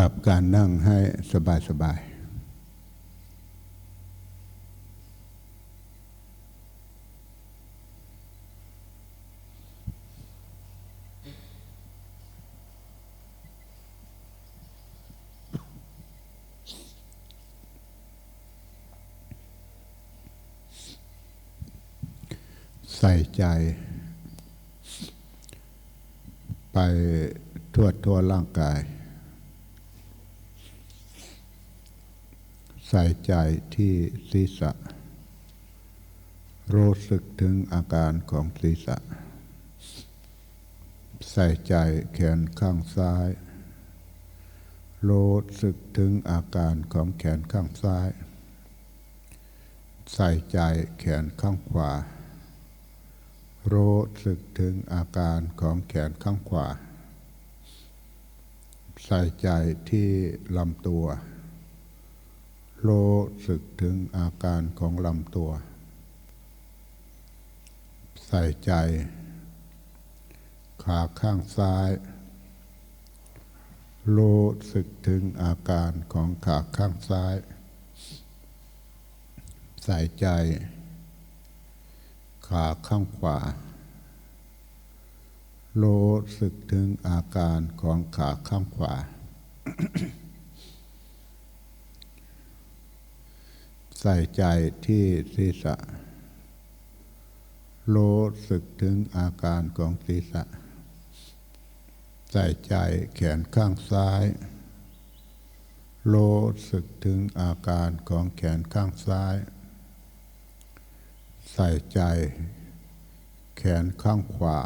รับการนั่งให้สบายสบายใส่ใจ ไปทั่วทั่วร่างกาย ส่ใจที่ศีรษะ รู้สึกถึงอาการของศีรษะ ใส่ใจแขนข้างซ้าย รู้สึกถึงอาการของแขนข้างซ้าย ใส่ใจแขนข้างขวา รู้สึกถึงอาการของแขนข้างขวา ใส่ใจที่ลำตัว รู้สึกถึงอาการของลำตัว ใส่ใจ ขาข้างซ้าย รู้สึกถึงอาการของขาข้างซ้าย ใส่ใจ ขาข้างขวา รู้สึกถึงอาการของขาข้างขวา ส่ใจที่ศีรษะ รู้สึกถึงอาการของศีรษะ ใส่ใจแขนข้างซ้าย รู้สึกถึงอาการของแขนข้างซ้าย ใส่ใจ แขนข้างขวา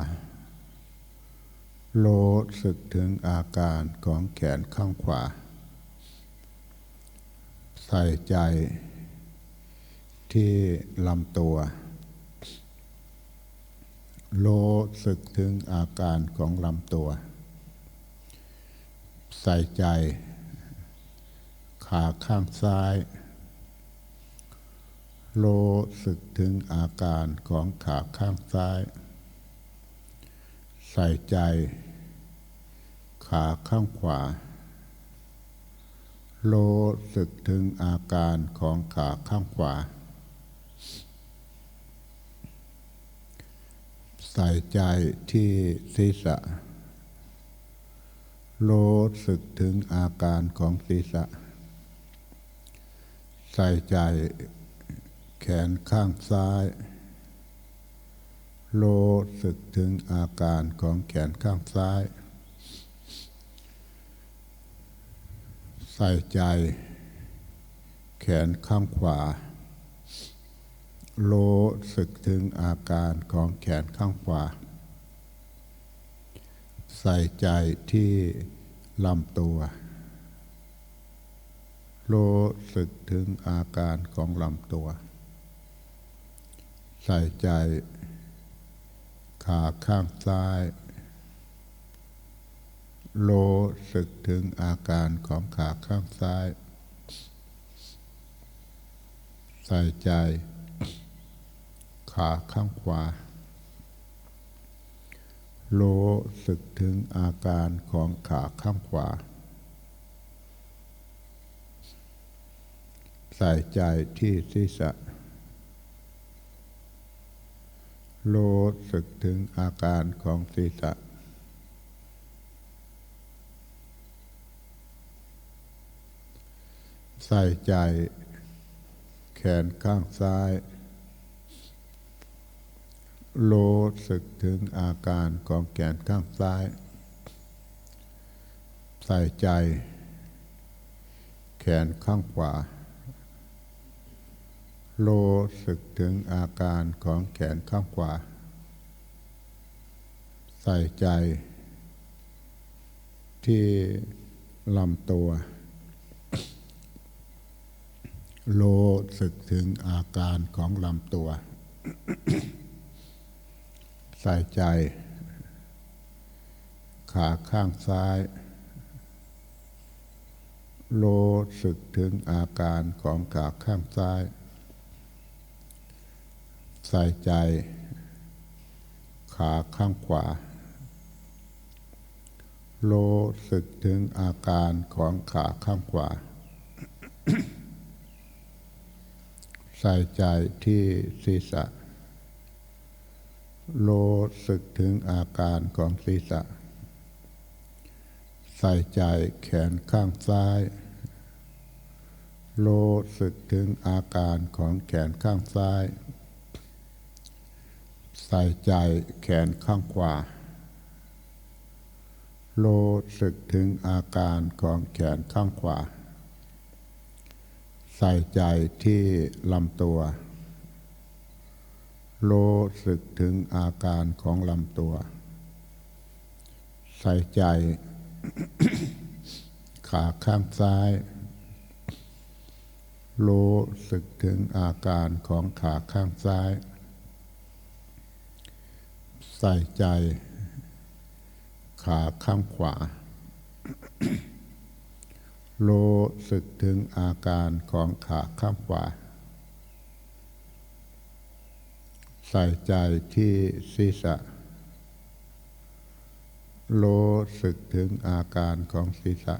รู้สึกถึงอาการของแขนข้างขวา ใส่ใจ ที่ลำตัวรู้สึกถึงอาการของลำตัว ใส่ใจ ขาข้างซ้ายรู้สึกถึงอาการของขาข้างซ้าย ใส่ใจ ขาข้างขวารู้สึกถึงอาการของขาข้างขวา ใส่ใจที่ศีรษะ รู้สึกถึงอาการของศีรษะ ใส่ใจแขนข้างซ้าย รู้สึกถึงอาการของแขนข้างซ้าย ใส่ใจ แขนข้างขวา รู้สึกถึงอาการของแขนข้างขวา ใส่ใจที่ลำตัว รู้สึกถึงอาการของลำตัว ใส่ใจขาข้างซ้ายรู้สึกถึงอาการของขาข้างซ้าย ใส่ใจ ขาข้างขวารู้สึกถึงอาการของขาข้างขวา ใส่ใจที่ศีรษะรู้สึกถึงอาการของศีรษะใส่ใจแขนข้างซ้าย รู้สึกถึงอาการของแขนข้างซ้าย ใส่ใจ แขนข้างขวารู้สึกถึงอาการของแขนข้างขวา ใส่ใจ ที่ลำตัวรู้สึกถึงอาการของลำตัว ใส่ใจ ขาข้างซ้ายรู้สึกถึงอาการของขาข้างซ้าย ใส่ใจ ขาข้างขวารู้สึกถึงอาการของขาข้างขวาใส่ใจที่ศีรษะ รู้สึกถึงอาการของศีรษะ ใส่ใจแขนข้างซ้ายรู้สึกถึงอาการของแขนข้างซ้าย ใส่ใจแขนข้างขวารู้สึกถึงอาการของแขนข้างขวา ใส่ใจที่ลำตัว รู้สึกถึงอาการของลำตัว ใส่ใจ ขาข้างซ้าย รู้สึกถึงอาการของขาข้างซ้าย ใส่ใจ ขาข้างขวา รู้สึกถึงอาการของขาข้างขวา ใส่ใจที่ศีรษะ รู้สึกถึงอาการของศีรษะ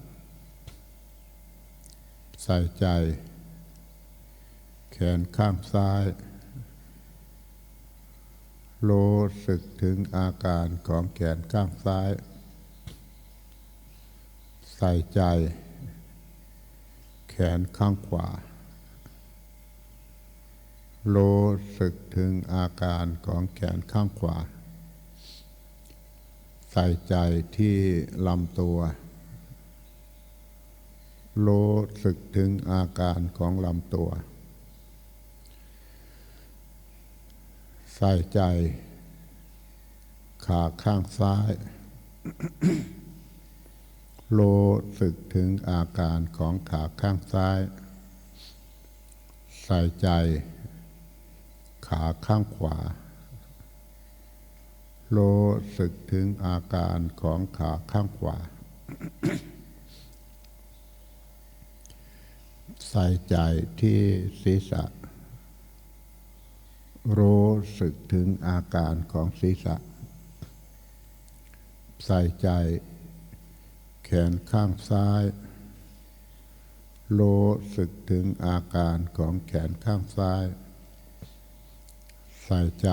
ใส่ใจ แขนข้างซ้าย รู้สึกถึงอาการของแขนข้างซ้าย ใส่ใจ แขนข้างขวา รู้สึกถึงอาการของแขนข้างขวา ใส่ใจที่ลำตัว รู้สึกถึงอาการของลำตัว ใส่ใจขาข้างซ้าย รู้สึกถึงอาการของขาข้างซ้าย ใส่ใจ ขาข้างขวารู้สึกถึงอาการของขาข้างขวา ใส่ใจที่ศีรษะรู้สึกถึงอาการของศีรษะ ใส่ใจแขนข้างซ้ายรู้สึกถึงอาการของแขนข้างซ้าย ใส่ใจ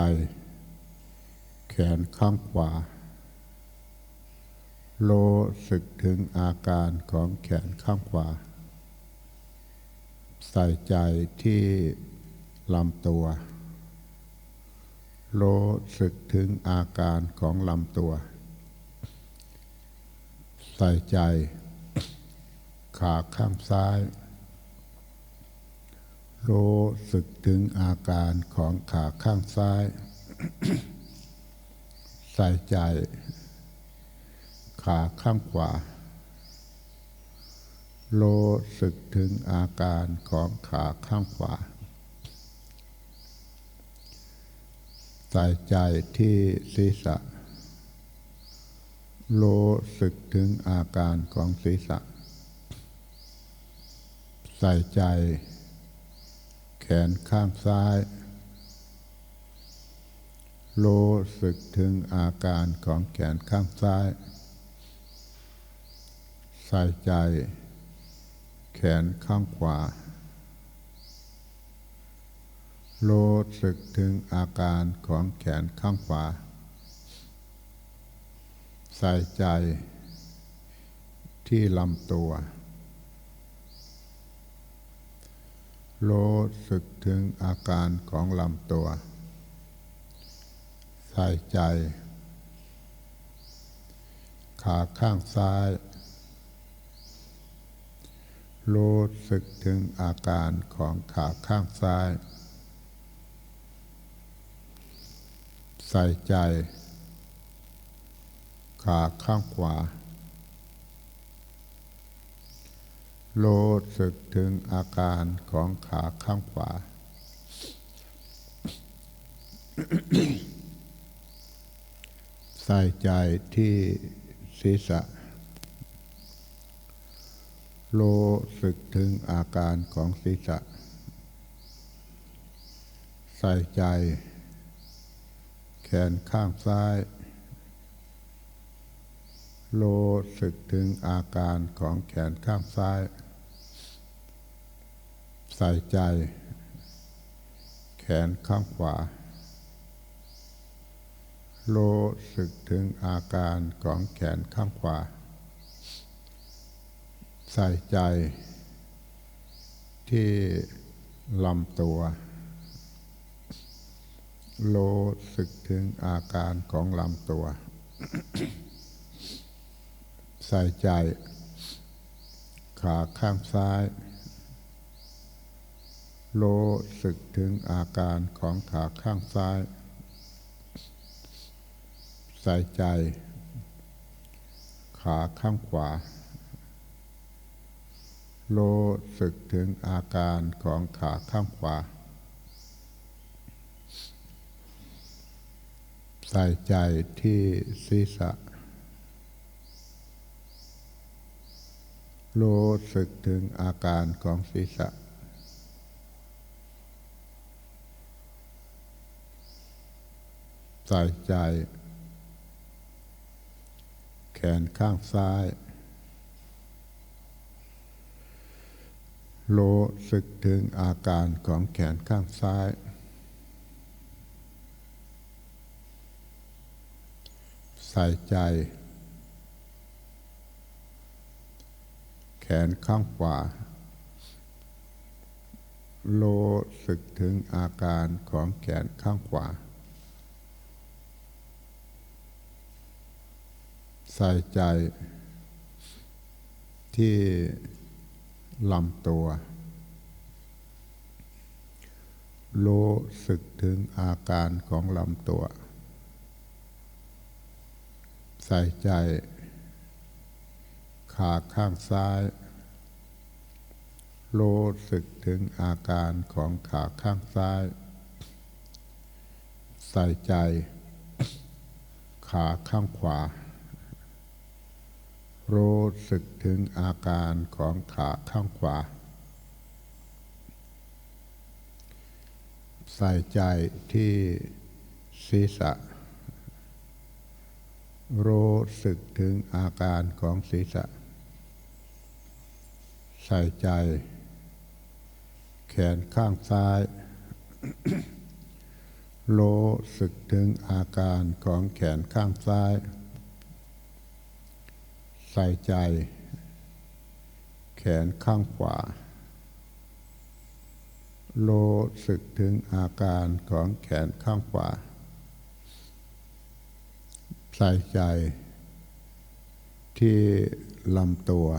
แขนข้างขวารู้สึกถึงอาการของแขนข้างขวา ใส่ใจที่ลำตัวรู้สึกถึงอาการของลำตัว ใส่ใจ ขาข้างซ้าย รู้สึกถึงอาการของขาข้างซ้าย ใส่ใจ ขาข้างขวารู้สึกถึงอาการของขาข้างขวา ใส่ใจที่ศีรษะรู้สึกถึงอาการของศีรษะ ใส่ใจ ขนข้างซ้าย รู้สึกถึงอาการของแขนข้างซ้าย ใส่ใจ แขนข้างขวา รู้สึกถึงอาการของแขนข้างขวา ใส่ใจที่ลำตัว รู้สึกถึงอาการของลำตัว ใส่ใจ ขาข้างซ้าย รู้สึกถึงอาการของขาข้างซ้าย ใส่ใจ ขาข้างขวา รู้สึกถึงอาการของขาข้างขวา ใส่ใจที่ศีรษะรู้สึกถึงอาการของศีรษะ ใส่ใจ แขนข้างซ้ายรู้สึกถึงอาการของแขนข้างซ้าย ใส่ใจ แขนข้างขวารู้สึกถึงอาการของแขนข้างขวา ใส่ใจ ที่ลำตัวรู้สึกถึงอาการของลำตัว ใส่ใจ ขาข้างซ้าย รู้สึกถึงอาการของขาข้างซ้าย ใส่ใจ ขาข้างขวารู้สึกถึงอาการของขาข้างขวา ใส่ใจที่ศีรษะรู้สึกถึงอาการของศีรษะ ใส่ใจ แขนข้างซ้ายรู้สึกถึงอาการของแขนข้างซ้าย ใส่ใจ แขนข้างขวารู้สึกถึงอาการของแขนข้างขวา ใส่ใจที่ลำตัว รู้สึกถึงอาการของลำตัว ใส่ใจ ขาข้างซ้าย รู้สึกถึงอาการของขาข้างซ้าย ใส่ใจ ขาข้างขวา รู้สึกถึงอาการของขาข้างขวา ใส่ใจที่ศีรษะ รู้สึกถึงอาการของศีรษะ ใส่ใจ แขนข้างซ้าย รู้สึกถึงอาการของแขนข้างซ้าย ใส่ใจ แขนข้างขวารู้สึกถึงอาการของแขนข้างขวาใส่ใจ ที่ลำตัว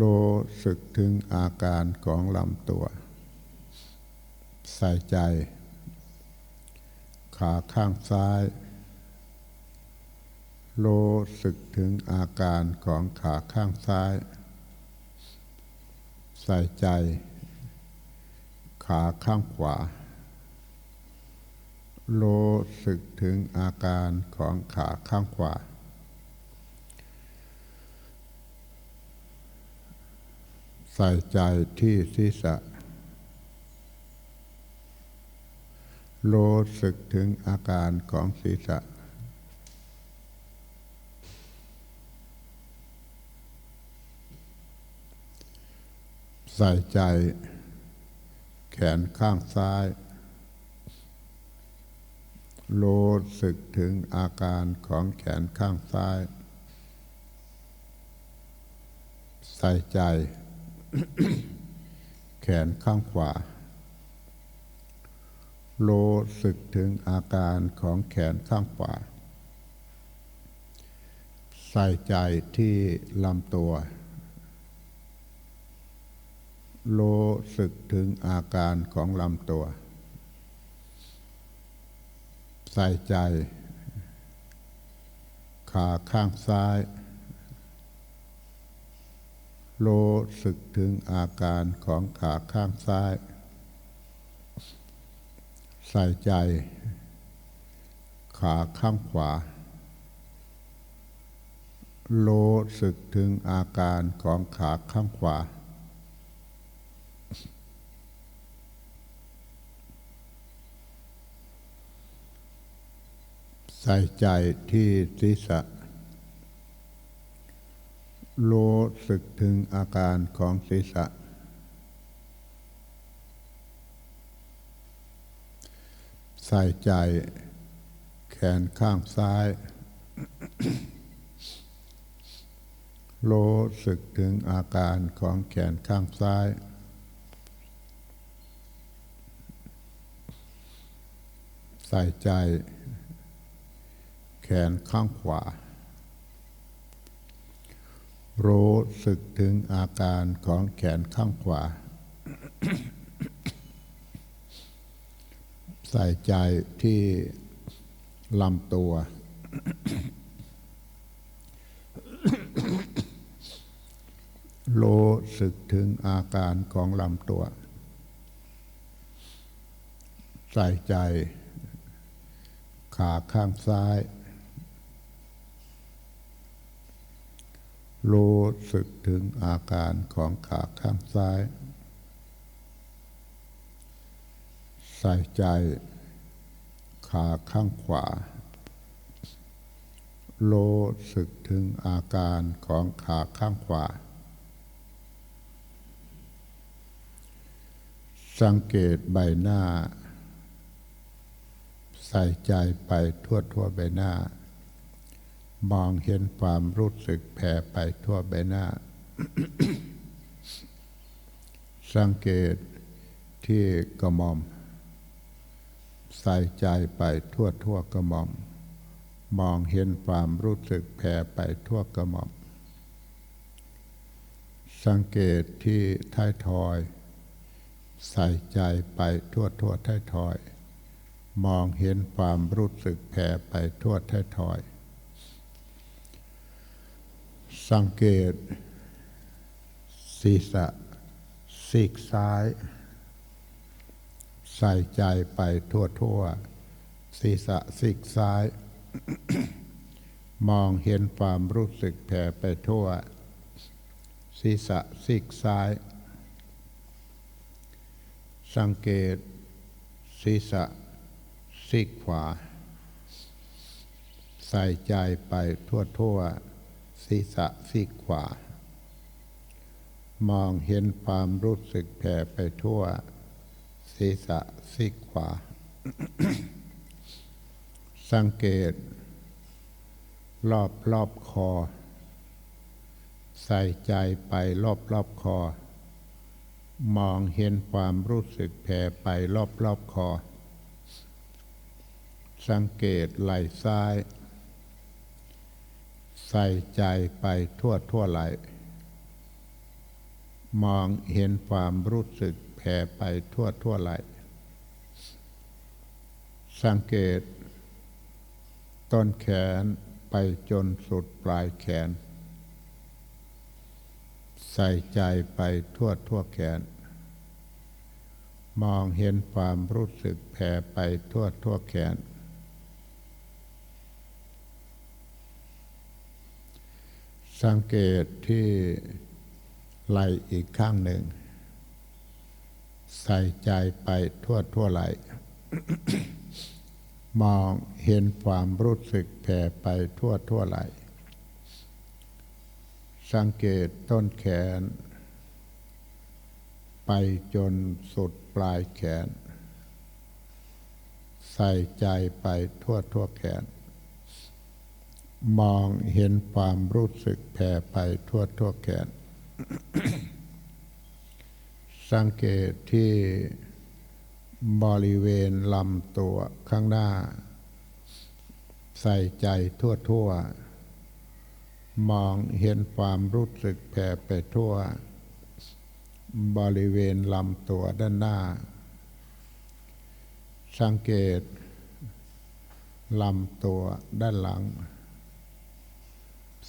รู้สึกถึงอาการของลำตัว ใส่ใจ ขาข้างซ้าย รู้สึกถึงอาการของขาข้างซ้าย ใส่ใจ ขาข้างขวารู้สึกถึงอาการของขาข้างขวา ใส่ใจที่ศีรษะรู้สึกถึงอาการของศีรษะ ใส่ใจ แขนข้างซ้าย รู้สึกถึงอาการของแขนข้างซ้าย ใส่ใจ แขนข้างขวารู้สึกถึงอาการของแขนข้างขวา ใส่ใจที่ลำตัว รู้สึกถึงอาการของลำตัว ใส่ใจ ขาข้างซ้ายรู้สึกถึงอาการของขาข้างซ้าย ใส่ใจ ขาข้างขวารู้สึกถึงอาการของขาข้างขวา ใส่ใส่ใจที่ศีรษะ รู้สึกถึงอาการของศีรษะ ใส่ใจแขนข้างซ้ายรู้สึกถึงอาการของแขนข้างซ้าย ใส่ใจ ขนข้างขวา รู้สึกถึงอาการของแขนข้างขวา ใส่ใจที่ลำตัว รู้สึกถึงอาการของลำตัว ใส่ใจขาข้างซ้าย รู้สึกถึงอาการของขาข้างซ้าย ใส่ใจ ขาข้างขวารู้สึกถึงอาการของขาข้างขวา สังเกตใบหน้า ใส่ใจไปทั่วทั่วใบหน้า มองเห็นความรู้สึกแผ่ไปทั่วใบหน้า สังเกตที่กระหม่อม ใส่ใจไปทั่วทั่วกระหม่อม มองเห็นความรู้สึกแผ่ไปทั่วกระหม่อม สังเกตที่ท้ายทอย ใส่ใจไปทั่วทั่วท้ายทอย มองเห็นความรู้สึกแผ่ไปทั่วท้ายทอย สังเกต ศีรษะซีกซ้าย ใส่ใจไปทั่วทั่วศีรษะซีกซ้าย มองเห็นความรู้สึกแผ่ไปทั่ว ศีรษะซีกซ้าย สังเกต ศีรษะซีกขวา ใส่ใจไปทั่วทั่ว ศีรษะซีกขวามองเห็นความรู้สึกแผ่ไปทั่ว ศีรษะซีกขวา สังเกต รอบรอบคอ ใส่ใจไปรอบรอบคอ มองเห็นความรู้สึกแผ่ไปรอบรอบคอ สังเกตไหล่ซ้าย ใส่ใจไปทั่วทั่วไหล่มองเห็นความรู้สึกแผ่ไปทั่วทั่วไหล่สังเกต ต้นแขนไปจนสุดปลายแขน ใส่ใจไปทั่วทั่วแขน มองเห็นความรู้สึกแผ่ไปทั่วทั่วแขน สังเกตที่ไหลอีกข้างหนึ่ง ใส่ใจไปทั่วทั่วไหล มองเห็นความรู้สึกแผ่ไปทั่วทั่วไหล สังเกตต้นแขน ไปจนสุดปลายแขน ใส่ใจไปทั่วทั่วแขน มองเห็นความรู้สึกแผ่ไปทั่วทั่วแขน สังเกตที่บริเวณลำตัวข้างหน้า ใส่ใจทั่วทั่วมองเห็นความรู้สึกแผ่ไปทั่ว บริเวณลำตัวด้านหน้า สังเกตลำตัวด้านหลัง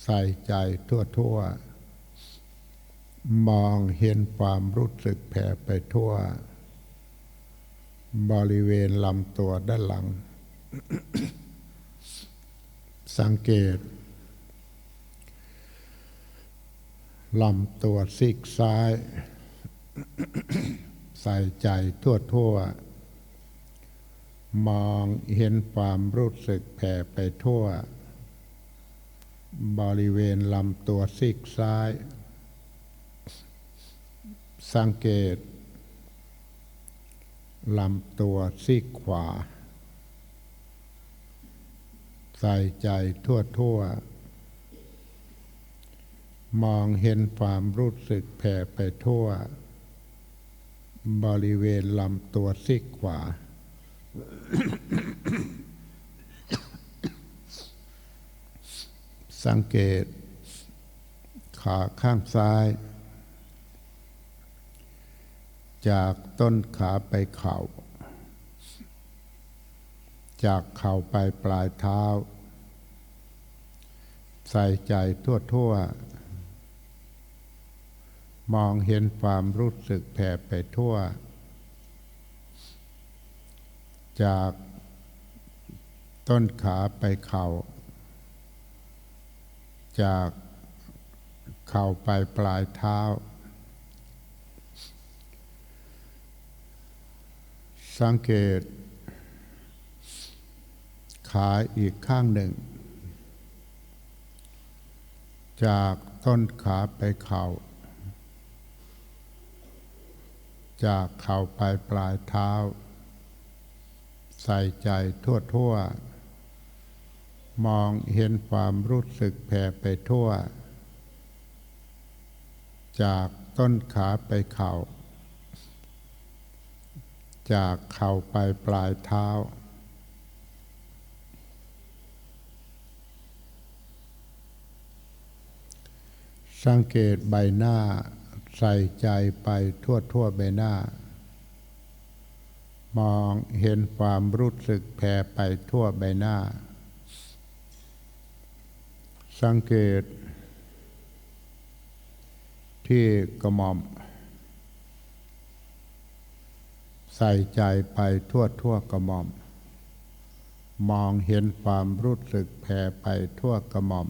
ส่ใจทั่วทั่วมองเห็นความรู้สึกแผ่ไปทั่ว บริเวณลำตัวด้านหลัง สังเกตลำตัวซีกซ้าย ใส่ใจทั่วทั่วมองเห็นความรู้สึกแผ่ไปทั่ว บริเวณลำตัวซีกซ้าย สังเกตลำตัวซีกขวา ใส่ใจทั่วทั่วมองเห็นความรู้สึกแผ่ไปทั่ว บริเวณลำตัวซีกขวา สังเกต ขาข้างซ้าย จากต้นขาไปเข่า จากเข่าไปปลายเท้า ใส่ใจทั่วทั่วมองเห็นความรู้สึกแผ่ไปทั่ว จากต้นขาไปเข่า จากเข่าไปปลายเท้า สังเกต ขาอีกข้างหนึ่ง จากต้นขาไปเข่า จากเข่าไปปลายเท้า ใส่ใจทั่วทั่ว มองเห็นความรู้สึกแผ่ไปทั่ว จากต้นขาไปเข่า จากเข่าไปปลายเท้า สังเกตใบหน้าใส่ใจไปทั่วทั่วใบหน้า มองเห็นความรู้สึกแผ่ไปทั่วใบหน้า สังเกต ที่กระหม่อม ใส่ใจไปทั่วทั่วกระหม่อม มองเห็นความรู้สึกแผ่ไปทั่วกระหม่อม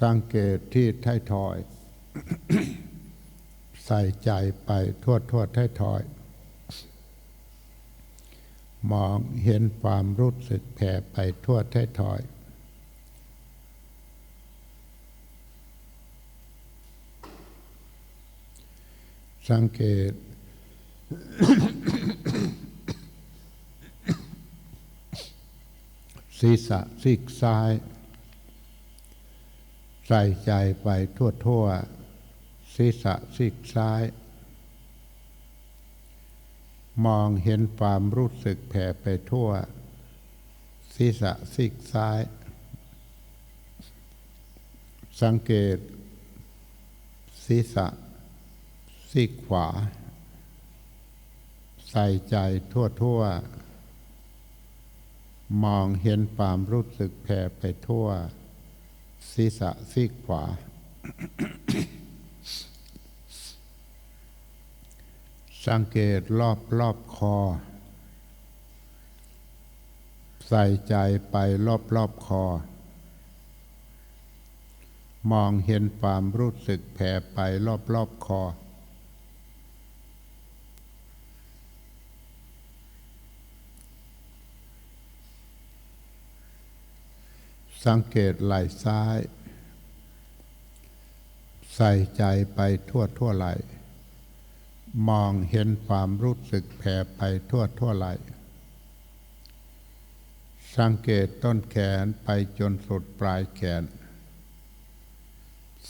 สังเกตที่ท้ายทอย ใส่ใจไปทั่วทั่วท้ายทอย มองเห็นความรู้สึกแผ่ไปทั่วท้ายทอย สังเกต ศีรษะซีกซ้าย ใส่ใจไปทั่วทั่วศีรษะซีกซ้าย มองเห็นความรู้สึกแผ่ไปทั่ว ศีรษะซีกซ้าย สังเกต ศีรษะซีกขวา ใส่ใจทั่วทั่วมองเห็นความรู้สึกแผ่ไปทั่ว ศีรษะซีกขวา สังเกตรอบรอบคอ ใส่ใจไปรอบรอบคอ มองเห็นความรู้สึกแผ่ไปรอบรอบคอ สังเกตไหล่ซ้าย ใส่ใจไปทั่วทั่วไหล่ มองเห็นความรู้สึกแผ่ไปทั่วทั่วไหลสังเกตต้นแขนไปจนสุดปลายแขน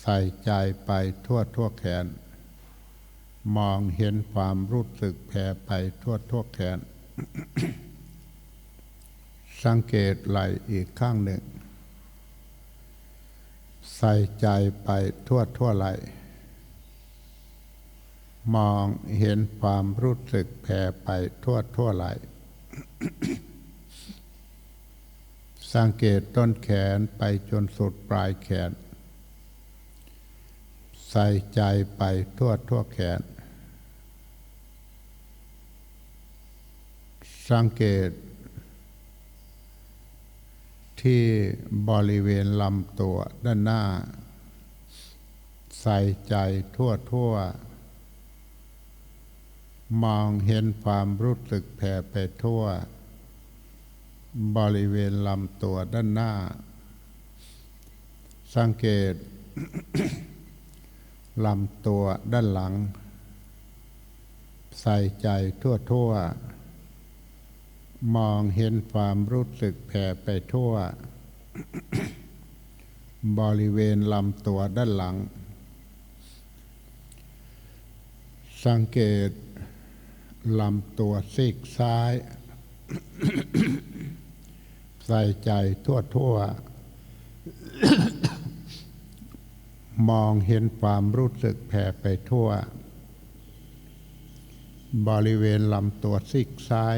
ใส่ใจไปทั่วทั่วแขน มองเห็นความรู้สึกแผ่ไปทั่วทั่วแขน สังเกตไหลอีกข้างหนึ่ง ใส่ใจไปทั่วทั่วไหล มองเห็นความรู้สึกแผ่ไปทั่วทั่วไหลสังเกตต้นแขนไปจนสุดปลายแขน ใส่ใจไปทั่วทั่วแขน สังเกต ที่บริเวณลำตัวด้านหน้า ใส่ใจทั่วทั่ว มองเห็นความรู้สึกแผ่ไปทั่ว บริเวณลำตัวด้านหน้า สังเกตลำตัวด้านหลัง ใส่ใจทั่วทั่วมองเห็นความรู้สึกแผ่ไปทั่ว บริเวณลำตัวด้านหลัง สังเกต ลำตัวซีกซ้าย ใส่ใจทั่วทั่วมองเห็นความรู้สึกแผ่ไปทั่ว บริเวณลำตัวซีกซ้าย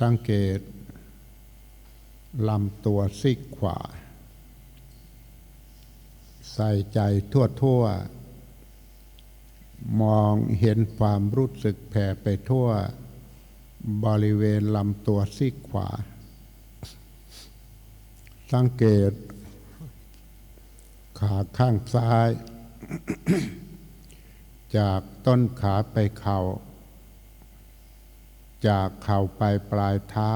สังเกตลำตัวซีกขวา ใส่ใจทั่วทั่ว มองเห็นความรู้สึกแผ่ไปทั่วบริเวณลำตัวซีกขวา สังเกต ขาข้างซ้าย จากต้นขาไปเข่า จากเข่าไปปลายเท้า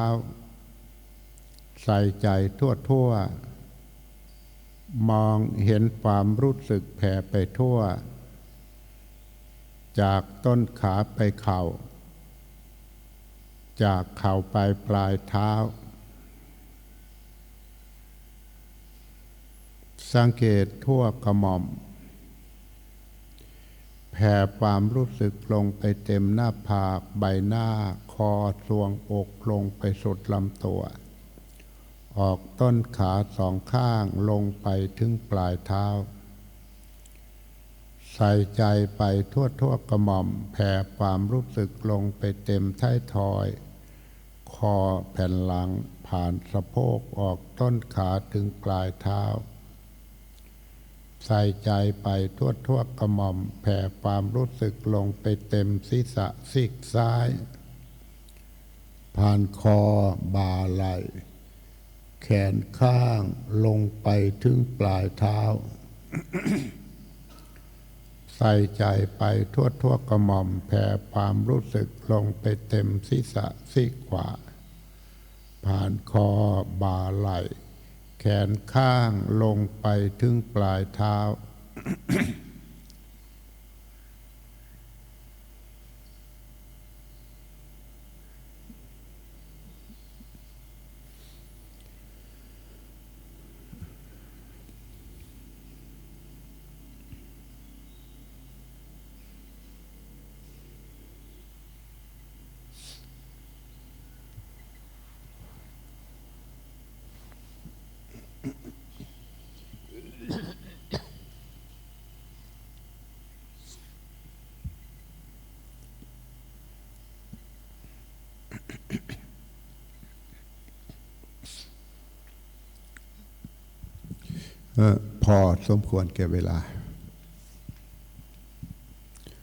ใส่ใจทั่วทั่ว มองเห็นความรู้สึกแผ่ไปทั่ว จากต้นขาไปเข่า จากเข่าไปปลายเท้า สังเกตทั่วกระหม่อม แผ่ความรู้สึกลงไปเต็มหน้าผากใบหน้าคอทรวงอกลงไปสุดลำตัว ออกต้นขาสองข้างลงไปถึงปลายเท้า ใส่ใจไปทั่วทั่วกระหม่อมแผ่ความรู้สึกลงไปเต็มท้ายทอย คอแผ่นหลังผ่านสะโพกออกต้นขาถึงปลายเท้า ใส่ใจไปทั่วทั่วกระหม่อมแผ่ความรู้สึกลงไปเต็มศีรษะซีกซ้าย ผ่านคอบ่าไหลแขนข้างลงไปถึงปลายเท้า ใส่ใจไปทั่วทั่วกระหม่อมแผ่ความรู้สึกลงไปเต็มศีรษะซีขวา ผ่านคอบ่าไหลแขนข้างลงไปถึงปลายเท้า พอสมควรแก่เวลา